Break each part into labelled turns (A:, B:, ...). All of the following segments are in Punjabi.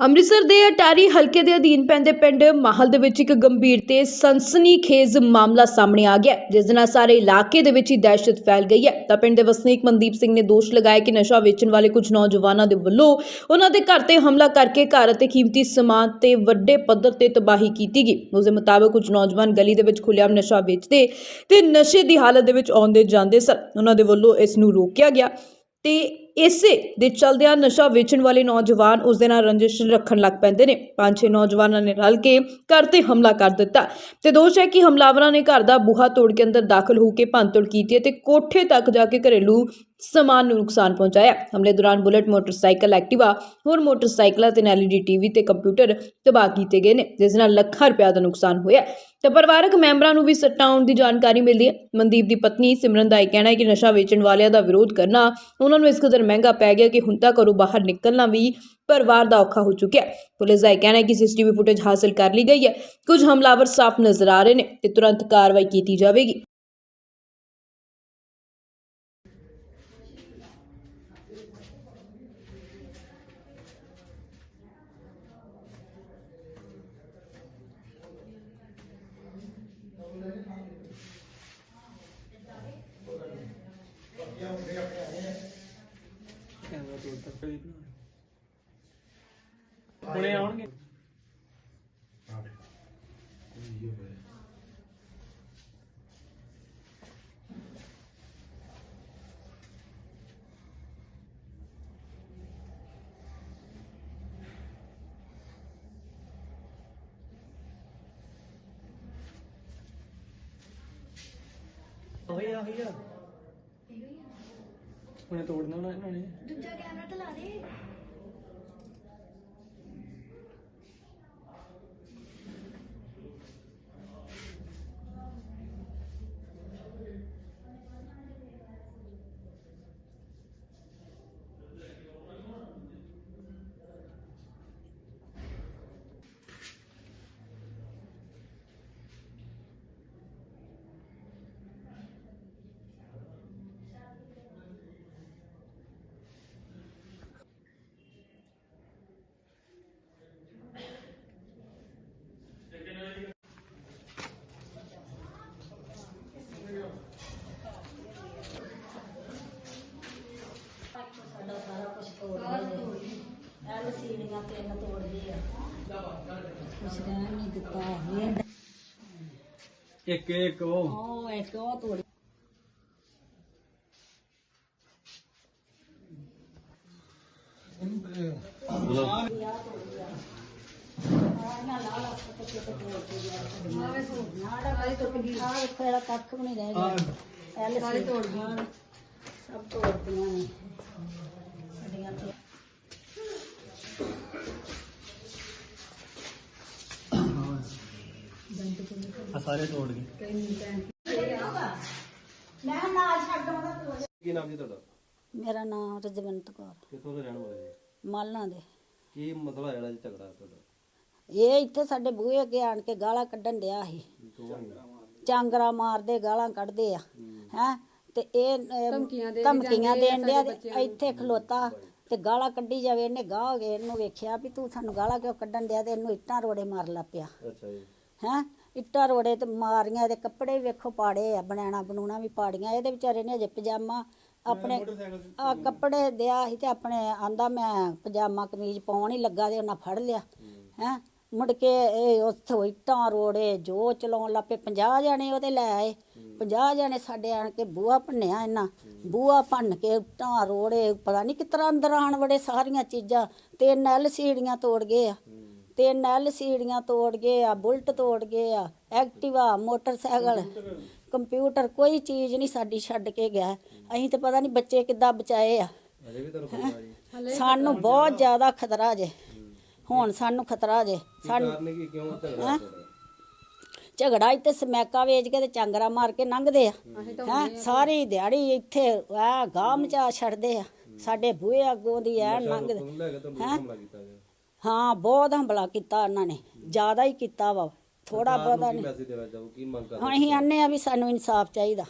A: ਅੰਮ੍ਰਿਤਸਰ ਦੇ ਅਟਾਰੀ ਹਲਕੇ ਦੇ ਅਧੀਨ ਪੈਂਦੇ ਪਿੰਡ ਮਾਹਲ ਦੇ ਵਿੱਚ ਇੱਕ ਗੰਭੀਰ ਤੇ ਸਨਸਨੀਖੇਜ਼ ਮਾਮਲਾ ਸਾਹਮਣੇ ਆ ਗਿਆ ਜਿਸ ਦੇ ਨਾਲ ਸਾਰੇ ਇਲਾਕੇ ਦੇ ਵਿੱਚ ਹੀ ਦਹਿਸ਼ਤ ਫੈਲ ਗਈ ਹੈ। ਤਾਂ ਪਿੰਡ ਦੇ ਵਸਨੀਕ ਮਨਦੀਪ ਸਿੰਘ ਨੇ ਦੋਸ਼ ਲਗਾਇਆ ਕਿ ਨਸ਼ਾ ਵੇਚਣ ਵਾਲੇ ਕੁਝ ਨੌਜਵਾਨਾਂ ਦੇ ਵੱਲੋਂ ਉਹਨਾਂ ਦੇ ਘਰ ਤੇ ਹਮਲਾ ਕਰਕੇ ਘਰ ਅਤੇ ਕੀਮਤੀ ਸਮਾਨ ਤੇ ਵੱਡੇ ਪੱਧਰ ਤੇ ਤਬਾਹੀ ਕੀਤੀ ਗਈ। ਉਸ ਦੇ ਮੁਤਾਬਕ ਕੁਝ ਨੌਜਵਾਨ ਗਲੀ ਦੇ ਵਿੱਚ ਖੁੱਲ੍ਹੇਆਮ ਨਸ਼ਾ ਵੇਚਦੇ ਤੇ ਨਸ਼ੇ ਦੀ ਹਾਲਤ ਦੇ ਵਿੱਚ ਆਉਂਦੇ ਜਾਂਦੇ ਸਨ। ਉਹਨਾਂ ਦੇ ਵੱਲੋਂ ਇਸ ਨੂੰ ਰੋਕਿਆ ਗਿਆ ਤੇ ਇਸੇ ਦੇ ਚਲਦਿਆਂ ਨਸ਼ਾ ਵੇਚਣ ਵਾਲੇ ਨੌਜਵਾਨ ਉਸ ਦੇ ਨਾਲ ਰੰਜਿਸ਼ ਰੱਖਣ ਲੱਗ ਪੈਂਦੇ ਨੇ। ਪੰਜ ਛੇ ਨੌਜਵਾਨਾਂ ਨੇ ਰਲ ਕੇ ਘਰ ਤੇ ਹਮਲਾ ਕਰ ਦਿੱਤਾ। ਤੇ ਦੋਸ਼ ਹੈ ਕਿ ਹਮਲਾਵਰਾਂ ਨੇ ਘਰ ਦਾ ਬੂਹਾ ਤੋੜ ਕੇ ਅੰਦਰ ਦਾਖਲ ਹੋ ਕੇ ਭੰਨਤੋੜ ਕੀਤੀ ਤੇ ਕੋਠੇ ਤੱਕ ਜਾ ਕੇ ਘਰੇਲੂ ਸਮਾਨ ਨੂੰ ਨੁਕਸਾਨ ਪਹੁੰਚਾਇਆ। ਹਮਲੇ ਦੌਰਾਨ ਬੁਲਟ, ਮੋਟਰਸਾਈਕਲ, ਐਕਟਿਵਾ, ਹੋਰ ਮੋਟਰਸਾਈਕਲਾਂ ਤੇ ਐਲਈਡੀ ਟੀਵੀ ਤੇ ਕੰਪਿਊਟਰ ਤਬਾਹ ਕੀਤੇ ਗਏ ਨੇ, ਜਿਸ ਨਾਲ ਲੱਖਾਂ ਰੁਪਏ ਦਾ ਨੁਕਸਾਨ ਹੋਇਆ ਤੇ ਪਰਿਵਾਰਕ ਮੈਂਬਰਾਂ ਨੂੰ ਵੀ ਸੱਟਾਂ ਆਉਣ ਦੀ ਜਾਣਕਾਰੀ ਮਿਲਦੀ ਹੈ। ਮਨਦੀਪ ਦੀ ਪਤਨੀ ਸਿਮਰਨ ਦਾ ਇਹ ਕਹਿਣਾ ਹੈ ਕਿ ਨਸ਼ਾ ਵੇਚਣ ਵਾਲਿਆਂ ਦਾ ਵਿਰੋਧ ਕਰਨਾ, ਉਹਨਾਂ ਨੂੰ ਇਸ ਕਦਰ ਮਹਿੰਗਾ ਪੈ ਗਿਆ ਕਿ ਹੁਣ ਤਾਂ ਘਰੋਂ ਬਾਹਰ ਨਿਕਲਣਾ ਵੀ ਪਰਿਵਾਰ ਦਾ ਔਖਾ ਹੋ ਚੁੱਕਿਆ ਪੁਲਿਸ ਦਾ ਇਹ ਕਹਿਣਾ ਹੈ ਕਿ ਸੀਸੀਟੀਵੀ ਫੁਟੇਜ ਹਾਸਲ ਕਰ ਲਈ ਗਈ ਹੈ। ਕੁਝ ਹਮਲਾਵਰ ਸਾਫ਼ ਨਜ਼ਰ ਆ ਰਹੇ ਨੇ ਤੇ ਤੁਰੰਤ ਕਾਰਵਾਈ ਕੀਤੀ ਜਾਵੇਗੀ।
B: ਕੈਮਰਾ ਤੋੜ ਤੱਕ ਕਰੀ ਹੁਣੇ ਆਉਣਗੇ। ਹੋਈ ਆ ਹੋਈ ਆ। ਹੁਣੇ ਤੋੜਨਾ ਹੋਣਾ ਇਹਨਾਂ ਨੇ।
C: ਦੂਜਾ ਕੈਮਰਾ ਤਾਂ ਲਾ ਦੇ।
D: ਸਾਡਾ ਸਾਰਾ ਕੁਝ ਤੋੜ ਗਏ ਐਲ ਸੀੜੀਆਂ ਤਿੰਨ ਤੋੜ ਗਏ ਆ। ਕੁਛ ਰਹਿਣ ਨਹੀਂ ਦਿੱਤਾ। ਇਹ
B: ਇੱਕ ਇੱਕ ਉਹ।
D: ਉਹ ਇੱਕ ਉਹ ਤੋੜ। ਕੱਖ ਵੀ ਨਹੀਂ ਰਹਿ ਗਿਆ ਸੀ ਤੋੜ ਗਈਆਂ ਸਭ ਤੋੜਦੀਆਂ ਨੇ। ਸਾਡੀਆਂ ਤੇ
B: ਆ ਸਾਰੇ ਤੋੜ ਗਏ।
E: ਕੀ ਨਾਮ ਜੀ ਤੁਹਾਡਾ?
D: ਮੇਰਾ ਨਾਮ ਰਜਵੰਤ ਕੌਰ।
E: ਕਿੱਥੋਂ ਦੇ ਰਹਿਣ ਵਾਲੇ ਜੀ?
D: ਮਾਲਾਂ ਦੇ।
E: ਕੀ ਮਸਲਾ ਜਿਹੜਾ ਜੀ ਝਗੜਾ ਤੁਹਾਡਾ?
D: ਇਹ ਇੱਥੇ ਸਾਡੇ ਬੂਹੇ ਅੱਗੇ ਆਣ ਕੇ ਗਾਲਾਂ ਕੱਢਣ ਡਿਆ ਸੀ। ਚਾਂਗਰਾ ਮਾਰਦੇ ਗਾਲਾਂ ਕੱਢਦੇ ਆ। ਹੈ। ਤੇ ਇਹ ਅਹ, ਧਮਕੀਆਂ ਦੇਣ ਡਿਆ ਤੇ ਇੱਥੇ ਖਲੋਤਾ। ਤੇ ਗਾਲਾਂ ਕੱਢੀ ਜਾਵੇ ਇਹਨੇ ਗਾਹ ਹੋ ਗਏ ਇਹਨੂੰ ਵੇਖਿਆ ਵੀ ਤੂੰ ਸਾਨੂੰ ਗਾਲਾਂ ਕਿਉਂ ਕੱਢਣ ਡਿਆ ਤੇ ਇਹਨੂੰ ਇੱਟਾਂ ਰੋੜੇ ਮਾਰ ਲਾ ਪਿਆ।
E: ਅੱਛਾ ਜੀ।
D: ਹੈ? ਇੱਟਾਂ ਰੋੜੇ ਤੇ ਮਾਰੀਆਂ ਇਹਦੇ ਕੱਪੜੇ ਵੇਖੋ ਪਾੜੇ ਆ ਬਣਾਣਾ ਬਣੂਣਾ ਵੀ ਪਾੜੀਆਂ ਇਹਦੇ ਵਿਚਾਰੇ ਨੇ ਅਜੇ ਪਜਾਮਾ ਆਪਣੇ ਆ ਕੱਪੜੇ ਦਿਆ ਸੀ ਤੇ ਆਪਣੇ ਆਂਦਾ ਮੈਂ ਪਜਾਮਾ ਕਮੀਜ਼ ਪਾਉਣ ਹੀ ਲੱਗਾ ਤੇ ਉਹਨਾਂ ਫੜ ਲਿਆ। ਹੈ? ਮੁੜ ਕੇ ਇਹ ਉੱਥੋਂ ਇੱਟਾਂ ਰੋੜੇ ਜੋ ਚਲਾਉਣ ਲੱਪੇ 50 ਜਣੇ ਉਹਦੇ ਲੈ ਆਏ। 50 ਜਣੇ ਸਾਡੇ ਆਣ ਕੇ ਬੂਹਾ ਭੰਨਿਆ ਇਹਨਾਂ। ਬੂਹਾ ਭੰਨ ਕੇ ਇੱਟਾਂ ਰੋੜੇ ਪਤਾ ਨਹੀਂ ਕਿਤਰਾ ਅੰਦਰ ਆਣ ਵੜੇ ਸਾਰੀਆਂ ਚੀਜ਼ਾਂ। ਤੇ ਨੈਲ ਸੀੜੀਆਂ ਤੋੜ ਗਏ ਆ। ਤੇ ਨੈਲ ਸੀੜੀਆਂ ਤੋੜ ਗਏ ਆ ਬੁਲਟ ਤੋੜ ਗਏ ਆ ਐਕਟਿਵਾ ਮੋਟਰਸਾਈਕਲ ਕੰਪਿਊਟਰ ਕੋਈ ਚੀਜ਼ ਨਹੀਂ ਸਾਡੀ ਛੱਡ ਕੇ ਗਿਆ। ਅਸੀਂ ਤੇ ਪਤਾ ਨਹੀਂ ਬੱਚੇ ਕਿੱਦਾਂ ਬਚਾਏ ਆ। ਸਾਨੂੰ ਬਹੁਤ ਜ਼ਿਆਦਾ ਖਤਰਾ ਜੇ। ਹੁਣ ਸਾਨੂੰ ਖਤਰਾ ਜੇ ਸਾਨੂੰ
E: ਕਾਰਨ ਕੀ ਕਿਉਂ ਝਗੜਾ ਤੁਹਾਡਾ?
D: ਝਗੜਾ ਇੱਥੇ ਸਮੈਕਾ ਵੇਚ ਕੇ ਤੇ ਚਾਂਗਰਾ ਮਾਰ ਕੇ ਲੰਘਦੇ ਆ। ਹੈ? ਸਾਰੀ ਦਿਹਾੜੀ ਇੱਥੇ ਆ ਗਾਹ ਮਚਾ ਛੱਡਦੇ ਆ। ਸਾਡੇ ਬੂਹੇ ਅੱਗੋਂ ਦੀ ਐ ਲੰਘਦੇ।
E: ਤੁਹਾਨੂੰ ਲੈ ਕੇ ਤੁਹਾਨੂੰ ਹਮਲਾ ਕੀਤਾ ਗਿਆ।
D: ਹਾਂ ਬਹੁਤ ਹੰਬਲਾ ਕੀਤਾ ਉਹਨਾਂ ਨੇ। ਜ਼ਿਆਦਾ ਹੀ ਕੀਤਾ ਵਾ। ਥੋੜਾ ਬਹੁਤਾ ਨਹੀਂ।
E: ਮੈਸੇਜ ਦੇਣਾ ਚਾਹੋ? ਕੀ ਮੰਗ ਕਰ
D: ਹੁਣ ਅਸੀਂ ਆਨੇ ਆ ਵੀ ਸਾਨੂੰ ਇਨਸਾਫ ਚਾਹੀਦਾ।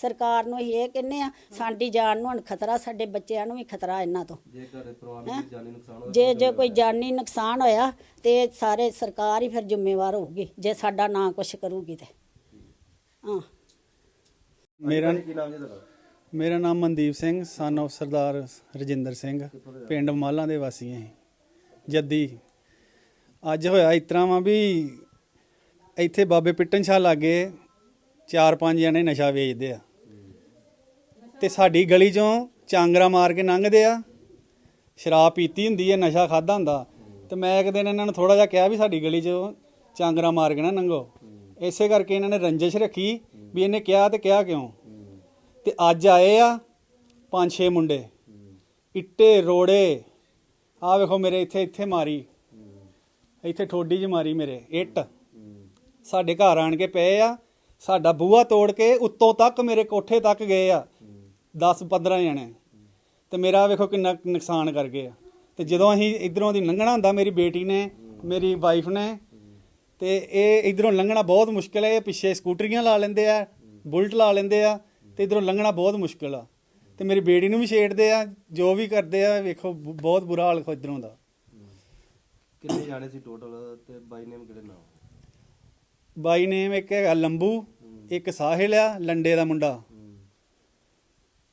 D: ਸਰਕਾਰ ਨੂੰ ਅਸੀਂ ਇਹ ਕਹਿੰਨੇ ਆ ਸਾਡੀ ਜਾਨ ਨੂੰ ਹੁਣ ਖਤਰਾ ਸਾਡੇ ਬੱਚਿਆਂ ਨੂੰ ਵੀ ਖਤਰਾ ਇਹਨਾਂ ਤੋਂ।
E: ਜੇ ਘਰ ਪਰਿਵਾਰ ਨੂੰ ਕੋਈ ਜਾਨੀ ਨੁਕਸਾਨ ਹੋਇਆ
D: ਜੇ ਜੇ ਕੋਈ ਜਾਨੀ ਨੁਕਸਾਨ ਹੋਇਆ ਤੇ ਸਾਰੇ ਸਰਕਾਰ ਹੀ ਫਿਰ ਜ਼ਿੰਮੇਵਾਰ ਹੋਊਗੀ ਜੇ ਸਾਡਾ ਨਾ ਕੁਝ ਕਰੂਗੀ ਤੇ। ਹਾਂ।
C: ਮੇਰਾ
E: ਕੀ ਨਾਮ ਜੀ ਤੁਹਾਡਾ?
C: ਮੇਰਾ ਨਾਮ ਮਨਦੀਪ ਸਿੰਘ ਸਨ of ਸਰਦਾਰ ਰਜਿੰਦਰ ਸਿੰਘ ਪਿੰਡ ਮਾਲਾਂ ਦੇ ਵਾਸੀ ਹਾਂ। ਜੱਦੀ। ਅੱਜ ਹੋਇਆ ਇਸ ਤਰ੍ਹਾਂ ਵਾ ਵੀ ਇੱਥੇ ਬਾਬੇ ਪਿੱਟਨ ਸ਼ਾਹ ਲਾਗੇ ਚਾਰ ਪੰਜ ਜਣੇ ਨਸ਼ਾ ਵੇਚਦੇ ਆ। ਤੇ ਸਾਡੀ ਗਲੀ ਚੋਂ ਚਾਂਗਰਾ ਮਾਰ ਕੇ ਲੰਘਦੇ ਆ। ਸ਼ਰਾਬ ਪੀਤੀ ਹੁੰਦੀ ਹੈ ਨਸ਼ਾ ਖਾਦਾ ਹੁੰਦਾ। ਤੇ ਮੈਂ ਇੱਕ ਦਿਨ ਇਹਨਾਂ ਨੂੰ ਥੋੜਾ ਜਿਹਾ ਕਿਹਾ ਵੀ ਸਾਡੀ ਗਲੀ ਚੋਂ ਚਾਂਗਰਾ ਮਾਰ ਕੇ ਨਾ ਲੰਘੋ। ਇਸੇ ਕਰਕੇ ਇਹਨਾਂ ਨੇ ਰੰਜਿਸ਼ ਰੱਖੀ ਵੀ ਇਹਨੇ ਕਿਹਾ ਤੇ ਕਿਹਾ ਕਿਉਂ? ਤੇ ਅੱਜ ਆਏ ਆ ਪੰਜ ਛੇ ਮੁੰਡੇ। ਇੱਟੇ, ਰੋੜੇ ਆ ਵੇਖੋ ਮੇਰੇ ਇੱਥੇ ਇੱਥੇ ਮਾਰੀ। ਇੱਥੇ ਠੋਡੀ 'ਚ ਮਾਰੀ ਮੇਰੇ, ਇੱਟ। ਸਾਡੇ ਘਰ ਆਣ ਕੇ ਪਏ ਆ। ਸਾਡਾ ਬੂਹਾ ਤੋੜ ਕੇ ਉੱਤੋਂ ਤੱਕ ਮੇਰੇ ਕੋਠੇ ਤੱਕ ਗਏ ਆ। 10 15 ਜਣੇ। ਤੇ ਮੇਰਾ ਵੇਖੋ ਕਿੰਨਾ ਨੁਕਸਾਨ ਕਰ ਗਏ ਆ। ਤੇ ਜਦੋਂ ਅਸੀਂ ਇਧਰੋਂ ਦੀ ਲੰਘਣਾ ਹੁੰਦਾ ਮੇਰੀ ਬੇਟੀ ਨੇ ਮੇਰੀ ਵਾਈਫ ਨੇ ਤੇ ਇਹ ਇਧਰੋਂ ਲੰਘਣਾ ਬਹੁਤ ਮੁਸ਼ਕਲ ਹੈ ਇਹ ਪਿੱਛੇ ਸਕੂਟਰੀਆਂ ਲਾ ਲੈਂਦੇ ਆ ਬੁਲਟ ਲਾ ਲੈਂਦੇ ਆ ਤੇ ਇਧਰੋਂ ਲੰਘਣਾ ਬਹੁਤ ਮੁਸ਼ਕਲ ਆ। ਤੇ ਮੇਰੀ ਬੇਟੀ ਨੂੰ ਵੀ ਛੇੜਦੇ ਆ ਜੋ ਵੀ ਕਰਦੇ ਆ ਵੇਖੋ ਬਹੁਤ ਬੁਰਾ ਹਾਲ ਖੋ ਇਧਰੋਂ ਦਾ।
E: ਕਿੰਨੇ ਜਾਣੇ ਸੀ ਟੋਟਲ ਤੇ ਬਾਈ ਨੇਮ ਕਿਹੜੇ ਨਾਮ
C: ਬਾਈ ਨੇਮ ਇੱਕ ਹੈਗਾ ਲੰਬੂ ਇੱਕ ਸਾਹਿਲ ਆ ਲੰਡੇ ਦਾ ਮੁੰਡਾ।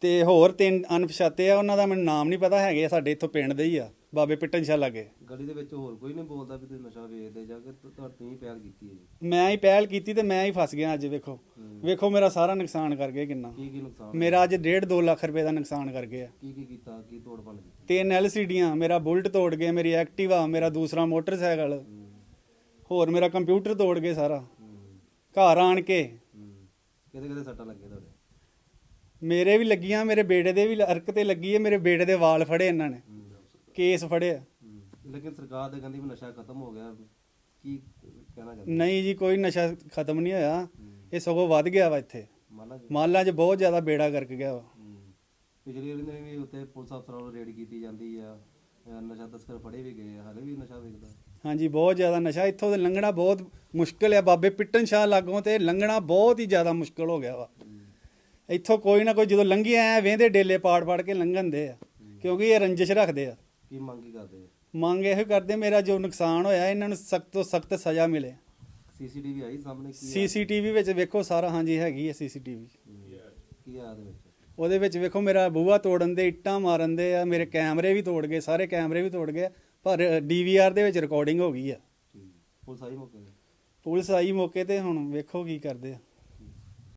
C: ਤੇ ਹੋਰ ਤਿੰਨ ਅਣਪਛਾਤੇ ਆ ਉਹਨਾਂ ਦਾ ਮੈਨੂੰ ਨਾਮ ਨਹੀਂ ਪਤਾ ਹੈਗੇ ਆ, ਸਾਡੇ ਇੱਥੋਂ ਪਿੰਡ ਦੇ ਹੀ ਆ ਬਾਬੇ ਪਿੱਟਨ ਸ਼ਾਹ ਲਾਗੇ।
E: ਗਲੀ ਦੇ ਵਿੱਚ ਹੋਰ ਕੋਈ ਨਹੀਂ ਬੋਲਦਾ ਵੀ ਤੁਸੀਂ ਨਸ਼ਾ ਵੇਚਦੇ ਜਾਂ ਕਿ ਤੁ- ਤੁਹਾਡੀ ਹੀ ਪਹਿਲ ਕੀਤੀ ਹੈ ਜੀ।
C: ਮੈਂ ਹੀ ਪਹਿਲ ਕੀਤੀ ਤੇ ਮੈਂ ਹੀ ਫਸ ਗਿਆ ਅੱਜ ਵੇਖੋ। ਵੇਖੋ ਮੇਰਾ ਸਾਰਾ ਨੁਕਸਾਨ ਕਰ ਗਏ ਕਿੰਨਾ।
E: ਕੀ ਕੀ ਨੁਕਸਾਨ
C: ਮੇਰਾ ਅੱਜ 1.5 2 ਲੱਖ ਰੁਪਏ ਦਾ ਨੁਕਸਾਨ ਕਰ ਗਏ ਆ
E: ਕੀ ਕੀ ਕੀਤਾ ਕੀ ਤੋੜ ਭੰਨ ਕੀਤੀ?
C: ਤਿੰਨ ਐਲਸੀਡੀਆਂ ਮੇਰਾ ਬੁਲਟ ਤੋੜ ਗਏ ਮੇਰੀ ਐਕਟਿਵਾ ਮੇਰਾ ਦੂਸਰਾ ਮੋਟਰਸਾਈਕਲ। ਹੋਰ ਮੇਰਾ ਕੰਪਿਊਟਰ ਤੋੜ ਗਏ ਸਾਰਾ। ਘਰ ਆਣ ਕੇ।
E: ਕਿਹਦੇ ਕਿਹਦੇ ਸੱਟਾਂ ਲੱਗੀਆਂ ਤੁਹਾਡੇ।
C: ਮੇਰੇ ਵੀ ਲੱਗੀਆਂ ਮੇਰੇ ਬੇਟੇ ਦੇ ਵੀ ਅਰਕ ਤੇ ਲੱਗੀ ਹੈ ਮੇਰੇ ਬੇਟੇ ਦੇ ਵਾਲ ਫੜੇ ਇਹਨਾਂ ਨੇ। ਕੇਸ ਫੜਿਆ
E: ਲੇਕਿਨ ਸਰਕਾਰ ਦੇ ਕਹਿੰਦੀ ਵੀ ਨਸ਼ਾ ਖਤਮ ਹੋ ਗਿਆ ਕੀ ਕਹਿਣਾ ਚਾਹੁੰਦੇ?
C: ਨਹੀਂ ਜੀ ਕੋਈ ਨਸ਼ਾ ਖਤਮ ਨਹੀਂ ਹੋਇਆ। ਇਹ ਸਗੋਂ ਵੱਧ ਗਿਆ ਵਾ ਇੱਥੇ।
E: ਮਾਲਾ
C: 'ਚ ਬਹੁਤ ਜ਼ਿਆਦਾ ਬੇੜਾ ਗਰਕ ਗਿਆ ਵਾ।
E: ਪਿਛਲੀ ਵਾਰੀ ਨੇ ਵੀ ਉੱਤੇ ਪੁਲਿਸ ਅਫਸਰਾਂ ਵੱਲੋਂ ਰੇਡ ਕੀਤੀ ਜਾਂਦੀ ਆ ਨਸ਼ਾ ਤਸਕਰ ਫੜੇ ਵੀ ਗਏ ਆ ਹਲੇ ਵੀ ਨਸ਼ਾ ਵੇਚਦਾ
C: ਹਾਂਜੀ ਬਹੁਤ ਜ਼ਿਆਦਾ ਨਸ਼ਾ। ਇੱਥੋਂ ਦੇ ਲੰਘਣਾ ਬਹੁਤ ਮੁਸ਼ਕਲ ਹੈ ਬਾਬੇ ਪਿੱਟਨ ਸ਼ਾਹ ਲਾਗੋਂ ਤੇ ਲੰਘਣਾ ਬਹੁਤ ਹੀ ਜ਼ਿਆਦਾ ਮੁਸ਼ਕਲ ਹੋ ਗਿਆ ਵਾ। ਇੱਥੋਂ ਕੋਈ ਨਾ ਕੋਈ ਜਦੋਂ ਲੰਘੀ ਆਇਆ ਵੇਂਦੇ ਡੇਲੇ ਪਾੜ ਪਾੜ ਕੇ ਲੰਘਣ ਦੇ ਆ। ਕਿਉਂਕਿ ਇਹ ਰੰਜਿਸ਼ ਰੱਖਦੇ ਆ।
E: ਕੀ ਮੰਗ ਕਰਦੇ ਆ?
C: ਮੰਗ ਇਹੋ ਕਰਦੇ ਮੇਰਾ ਜੋ ਨੁਕਸਾਨ ਹੋਇਆ ਇਹਨਾਂ ਨੂੰ ਸਖਤ ਤੋਂ ਸਖਤ ਸਜ਼ਾ ਮਿਲੇ।
E: ਸੀਸੀਟੀਵੀ ਆਈ ਸਾਹਮਣੇ ਕੀ ਆ?
C: ਸੀਸੀਟੀਵੀ ਵਿੱਚ ਵੇਖੋ ਸਾਰਾ ਹਾਂਜੀ ਹੈਗੀ ਹੈ ਸੀਸੀਟੀਵੀ।
E: ਕੀ ਆ ਉਹਦੇ ਵਿੱਚ?
C: ਉਹਦੇ ਵਿੱਚ ਵੇਖੋ ਮੇਰਾ ਬੂਹਾ ਤੋੜਨ ਦੇ ਇੱਟਾਂ ਮਾਰਨ ਦੇ ਆ ਮੇਰੇ ਕੈਮਰੇ ਵੀ ਤੋੜ ਗਏ ਸਾਰੇ ਕੈਮਰੇ ਵੀ ਤੋੜ ਗਏ ਪਰ ਡੀਵੀਆਰ ਦੇ ਵਿੱਚ ਰਿਕਾਰਡਿੰਗ ਹੋ ਗਈ ਆ।
E: ਠੀਕ। ਪੁਲਿਸ ਆਈ ਮੌਕੇ ਤੇ?
C: ਪੁਲਿਸ ਆਈ ਮੌਕੇ ਤੇ ਹੁਣ ਵੇਖੋ ਕੀ ਕਰਦੇ ਆ।